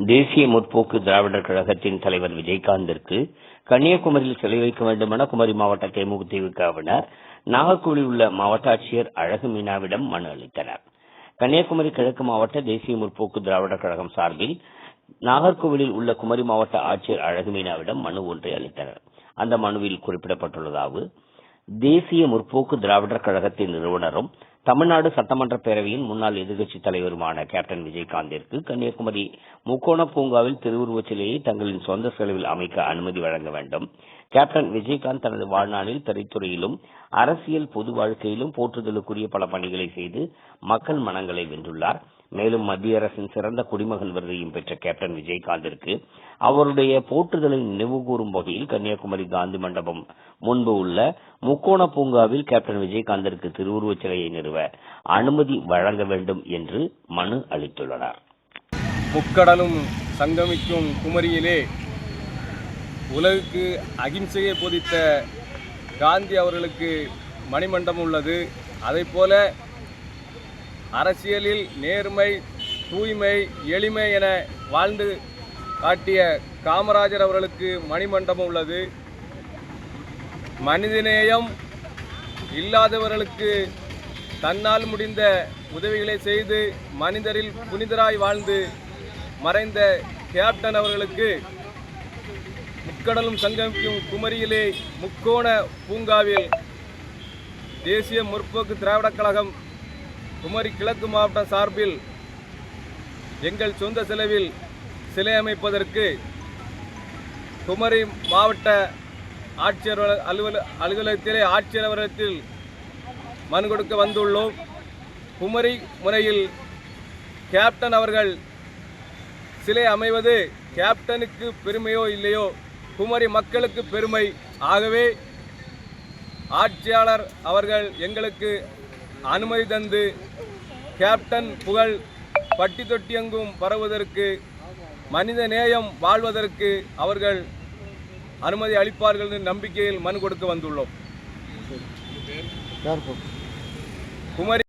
தேசிய முற்போக்கு திராவிடர் கழகத்தின் தலைவர் விஜயகாந்திற்கு கன்னியாகுமரியில் சிலை வைக்க வேண்டும் என குமரி மாவட்ட தேமுதிகவினர் நாகர்கோவிலில் உள்ள மாவட்ட ஆட்சியர் அழகு மீனாவிடம் மனு அளித்தனர். கன்னியாகுமரி கிழக்கு மாவட்ட தேசிய முற்போக்கு திராவிடர் கழகம் சார்பில் நாகர்கோவிலில் உள்ள குமரி மாவட்ட ஆட்சியர் அழகு மீனாவிடம் மனு ஒன்றை அளித்தனர். அந்த மனுவில் குறிப்பிடப்பட்டுள்ளதாவது தேசிய முற்போக்கு திராவிடர் கழகத்தின் நிறுவனரும் தமிழ்நாடு சட்டமன்ற பேரவையின் முன்னாள் எதிர்க்கட்சித் தலைவருமான கேப்டன் விஜயகாந்திற்கு கன்னியாகுமரி முக்கோண பூங்காவில் திருவுருவச் சிலையை தங்களின் சொந்த செலவில் அமைக்க அனுமதி வழங்க வேண்டும். கேப்டன் விஜயகாந்த் தனது வாழ்நாளில் திரைத்துறையிலும் அரசியல் பொது வாழ்க்கையிலும் போற்றுதலுக்குரிய பல பணிகளை செய்து மக்கள் மனங்களை வென்றுள்ளார். மேலும் மத்திய அரசின் சிறந்த குடிமகன் விருதையும் பெற்ற கேப்டன் விஜயகாந்திற்கு அவருடைய போற்றுதலை நினைவுகூரும் வகையில் கன்னியாகுமரி காந்தி மண்டபம் முன்பு உள்ள முக்கோண பூங்காவில் கேப்டன் விஜயகாந்திற்கு திருவுருவச் சிலையை நிறுவ அனுமதி வழங்க வேண்டும் என்று மனு அளித்துள்ளனர். முக்கடலும் சங்கமிக்கும் குமரியிலே உலகுக்கு அகிம்சையை போதித்த காந்தி அவர்களுக்கு மணிமண்டபம் உள்ளது. அதைப்போல அரசியலில் நேர்மை தூய்மை எளிமை என வாழ்ந்து காட்டிய காமராஜர் அவர்களுக்கு மணிமண்டபம் உள்ளது. மனிதநேயம் இல்லாதவர்களுக்கு தன்னால் முடிந்த உதவிகளை செய்து மனிதரில் புனிதராய் வாழ்ந்து மறைந்த கேப்டன் அவர்களுக்கு முக்கடலும் சங்கமிக்கும் குமரியிலே முக்கோண பூங்காவில் தேசிய முற்போக்கு திராவிடக் கழகம் குமரி கிழக்கு மாவட்டம் சார்பில் எங்கள் சொந்த செலவில் சிலை அமைப்பதற்கு குமரி மாவட்ட ஆட்சியர் அலுவல அலுவலகத்திலே ஆட்சியர் அலுவலகத்தில் மனு கொடுக்க வந்துள்ளோம். குமரி முறையில் கேப்டன் அவர்கள் சிலை அமைவது கேப்டனுக்கு பெருமையோ இல்லையோ குமரி மக்களுக்கு பெருமை. ஆகவே ஆட்சியாளர் அவர்கள் எங்களுக்கு அனுமதி தந்து கேப்டன் புகழ் பட்டி தொட்டியெங்கும் பரவுவதற்கு மனித நேயம் வாழ்வதற்கு அவர்கள் அனுமதி அளிப்பார்கள் என்ற நம்பிக்கையில் மனு கொடுக்க வந்துள்ளோம். குமரி